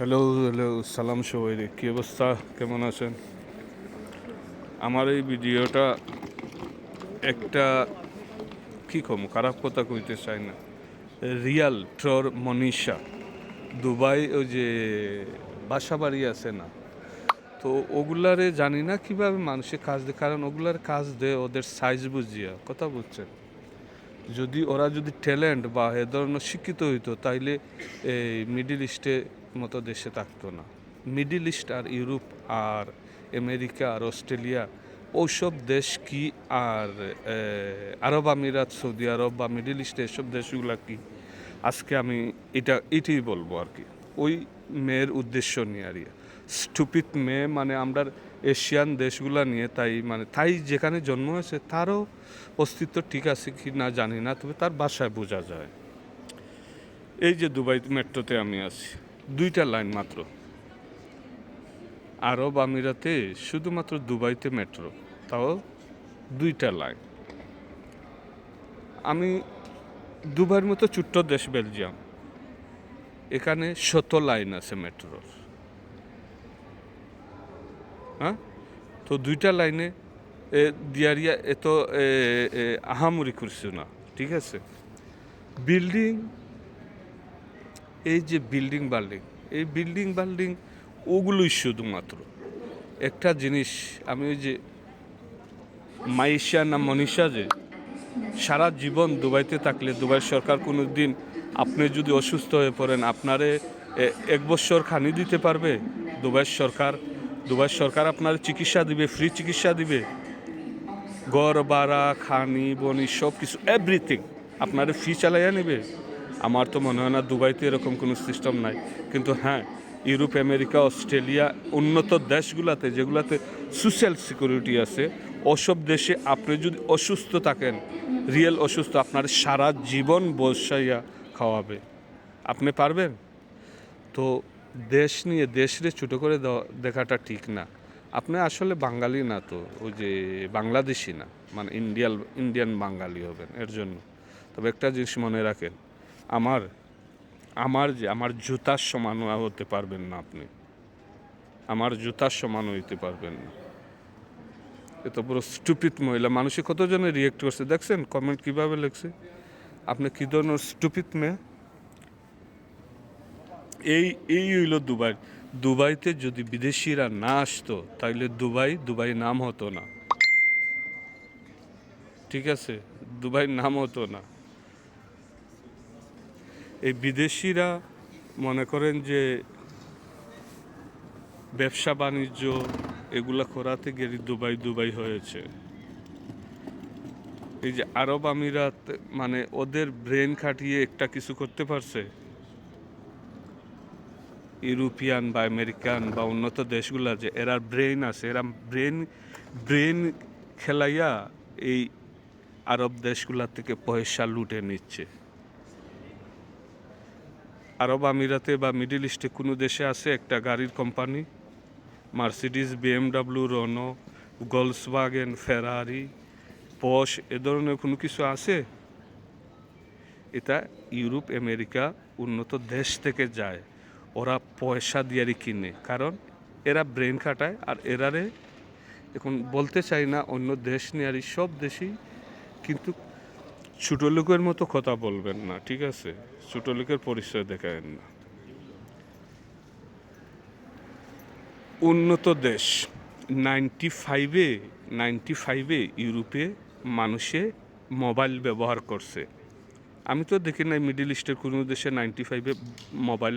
Hello hello সালাম সবাই কী অবস্থা? কেমন আছেন? আমার এই ভিডিওটা একটা, কী কম, খারাপ কথা কইতে চাই না। রিয়াল ট্রর মনীষা, দুবাই ওই যে বাসা বাড়ি আছে না, তো ওগুলারে জানি না কীভাবে মানুষের কাজ দেয়, কারণ ওগুলার কাজ দেয় ওদের সাইজ বুঝিয়া, কথা বুঝছেন যদি ওরা যদি ট্যালেন্ট বা এ ধরনের শিক্ষিত হইতো, তাইলে এই মিডিল ইস্টে মতো দেশে থাকতো না। মিডিল ইস্ট আর ইউরোপ আর আমেরিকা আর অস্ট্রেলিয়া, ওইসব দেশ কি আর আরব আমিরাত, সৌদি আরব বা মিডিল ইস্ট, এসব দেশগুলা কি? আজকে আমি এটা, এটাই বলব আর কি। ওই মেয়ের উদ্দেশ্য নিয়ে আর স্টুপিড মেয়ে মানে আমরা এশিয়ান দেশগুলা নিয়ে তাই মানে তাই যেখানে জন্ম হয়েছে তারও অস্তিত্ব ঠিক আছে কি না জানি না, তবে তার বাসায় বোঝা যায়। এই যে দুবাই মেট্রোতে আমি আছি। দুইটা লাইন মাত্র। আরব আমিরাতে শুধুমাত্র দুবাইতে মেট্রো, তাও দুইটা লাইন। আমি দুবাইয়ের মতো ছোট্ট দেশ বেলজিয়াম, এখানে শত লাইন আছে মেট্রোর। হ্যাঁ? তো দুইটা লাইনে দিয়ারিয়া এত আহামরি করছে না ঠিক আছে? বিল্ডিং এই যে বিল্ডিং বাল্ডিং এই বিল্ডিং বাল্ডিং ওগুলোই শুধুমাত্র। একটা জিনিস আমি ওই যে মাইশা না মনীষা যে, সারা জীবন দুবাইতে থাকলে দুবাই সরকার কোনো দিন আপনি যদি অসুস্থ হয়ে পড়েন, আপনারে এক বছর খানি দিতে পারবে? দুবাই সরকার দুবাই সরকার আপনার চিকিৎসা দিবে ফ্রি চিকিৎসা দিবে। গড়, বাড়া, খানি, বনি সব কিছু এভরিথিং আপনার ফি চালাইয়া নেবে। আমার তো মনে হয় না দুবাইতে এরকম কোনো সিস্টেম নাই। কিন্তু হ্যাঁ ইউরোপ, আমেরিকা, অস্ট্রেলিয়া, উন্নত দেশগুলোতে যেগুলোতে সোশ্যাল সিকিউরিটি আছে, ওসব দেশে আপনি যদি অসুস্থ থাকেন রিয়েল অসুস্থ, আপনার সারা জীবন বসাইয়া খাওয়াবে। আপনি পারবেন? তো দেশ নিয়ে দেশরে ছোটো করে দেখাটা ঠিক না। আপনি আসলে বাঙালি না তো, ওই যে বাংলাদেশি না মানে ইন্ডিয়াল, ইন্ডিয়ান বাঙালি হবেন, এর জন্য। তবে একটা জিনিস মনে রাখেন আমার আমার যে, আমার জুতার সমান হতে পারবেন না আপনি। আমার জুতার সমান হইতে পারবেন না। এত পুরো স্টুপিড মহিলা, মানুষে কতজনে রিয়েক্ট করছে? দেখছেন কমেন্ট কীভাবে লিখছে? আপনি কী ধরনের স্টুপিড মেয়ে? এই এই হইল দুবাই। দুবাইতে যদি বিদেশিরা না আসতো তাহলে দুবাই দুবাই নাম হতো না। ঠিক আছে? দুবাই নাম হতো না। এই বিদেশিরা মনে করেন যে ব্যবসা বাণিজ্য এগুলা করাতে গেলে দুবাই দুবাই হয়েছে। এই যে আরব আমিরাত মানে ওদের ব্রেন খাটিয়ে একটা কিছু করতে পারছে? ইউরোপিয়ান বা আমেরিকান বা উন্নত দেশগুলো যে এরা ব্রেন আছে, এরা ব্রেন ব্রেন খেলাইয়া এই আরব দেশগুলা থেকে পয়সা লুটে নিচ্ছে। আরব আমিরাতে বা মিডিল ইস্টে কোনো দেশে আছে একটা গাড়ির কোম্পানি? মার্সিডিস বিএমডাব্লিউ, রনো, গলসওয়াগেন, ফেরারি, পশ, এ ধরনের কোনো কিছু আছে? এটা ইউরোপ, আমেরিকা উন্নত দেশ থেকে যায়। ওরা পয়সা দিয়ারি কিনে, কারণ এরা ব্রেন খাটায় আর এরারে এখন বলতে চাই না, অন্য দেশ নিয়ে আর সব দেশই কিন্তু ছোটো লোকের মতো কথা বলবেন না, ঠিক আছে? ছোটো লোকের পরিচয় দেখাবেন না। উন্নত দেশ নাইনটি ফাইভে নাইনটি ফাইভে ইউরোপে মানুষে মোবাইল ব্যবহার করছে। আমি তো দেখি নাই মিডিল ইস্টের কোনো দেশে নাইনটি ফাইভে মোবাইল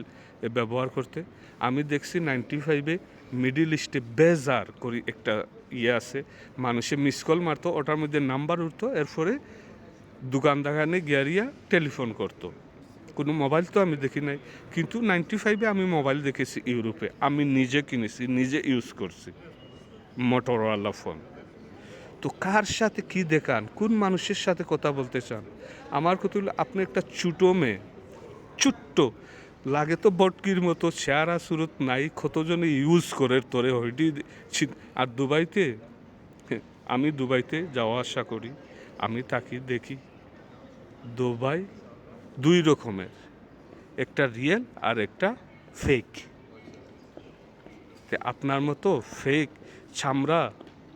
ব্যবহার করতে। আমি দেখছি নাইনটি ফাইভে মিডিল ইস্টে বেজার করি একটা ইয়ে আছে। মানুষে মিস কল মারতো, ওটার মধ্যে নাম্বার উঠতো, এরপরে দোকান দোকানে গিয়ারিয়া টেলিফোন করতো। কোনো মোবাইল তো আমি দেখি নাই। কিন্তু নাইনটি ফাইভে আমি মোবাইল দেখেছি ইউরোপে। আমি নিজে কিনেছি, নিজে ইউজ করছি। মোটরওয়ালা ফোন তো কার সাথে কি দেখান? কোন মানুষের সাথে কথা বলতে চান? আমার কথা হলো, আপনি একটা ছোটো মেয়ে, ছোট্ট। লাগে তো বটকির মতো, চেহারা সুরত নাই, কতজনে ইউজ করে তোরে হইটি আর দুবাইতে? আমি দুবাইতে যাওয়া আসা করি। আমি থাকি দেখি। দুবাই, দুই রকমের। একটা রিয়েল আর একটা ফেক আপনার মতো ফেক ছামড়া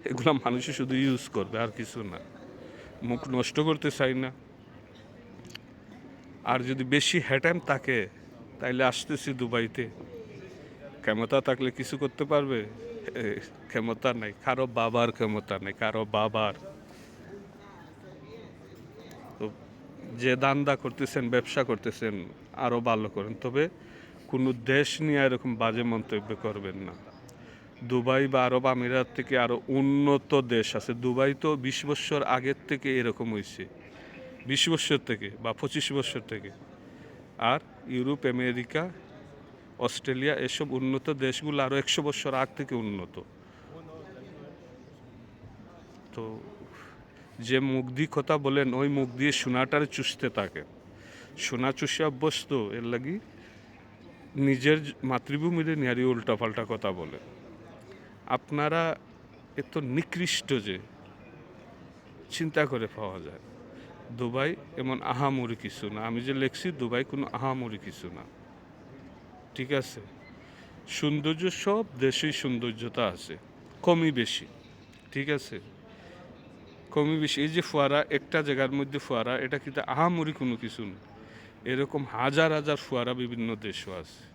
এগুলো মানুষে শুধু ইউজ করবে, আর কিছু না। মুখ নষ্ট করতে চাই না। আর যদি বেশি হ্যাটাম থাকে, তাইলে আসতেছি দুবাইতে। ক্ষমতা থাকলে কিছু করতে পারবে? ক্ষমতা নাই, কারও বাবার ক্ষমতা নেই, কারও বাবার তো যে দান্দা করতেছেন, ব্যবসা করতেছেন আরও ভালো করেন। তবে কোনো দেশ নিয়ে এরকম বাজে মন্তব্য করবেন না। দুবাই বা আরব আমিরাত থেকে আরও উন্নত দেশ আছে। দুবাই তো বিশ বছর আগের থেকে এরকম হয়েছে বিশ বছর থেকে বা পঁচিশ বছর থেকে। আর ইউরোপ, আমেরিকা, অস্ট্রেলিয়া এসব উন্নত দেশগুলো আরও একশো বছর আগ থেকে উন্নত। তো যে মুখ দিয়ে কথা বলেন, ওই মুখ দিয়ে সোনাটার চুষতে থাকে। সোনা চুষে অভ্যস্ত, এর লাগি নিজের মাতৃভূমির নিয়ারি উল্টাপাল্টা কথা বলে। আপনারা এত নিকৃষ্ট যে চিন্তা করে পাওয়া যায়। দুবাই এমন আহামরি কিছু না। আমি যে লেখছি, দুবাই কোনো আহামরি কিছু না। ঠিক আছে? সৌন্দর্য, সব দেশেই সৌন্দর্যতা আছে, কমই বেশি। ঠিক আছে? কমই বেশি। এই যে ফোয়ারা, একটা জায়গার মধ্যে ফোয়ারা, এটা কিন্তু আহামরি কোনো কিছু না এরকম হাজার হাজার ফোয়ারা বিভিন্ন দেশও আছে।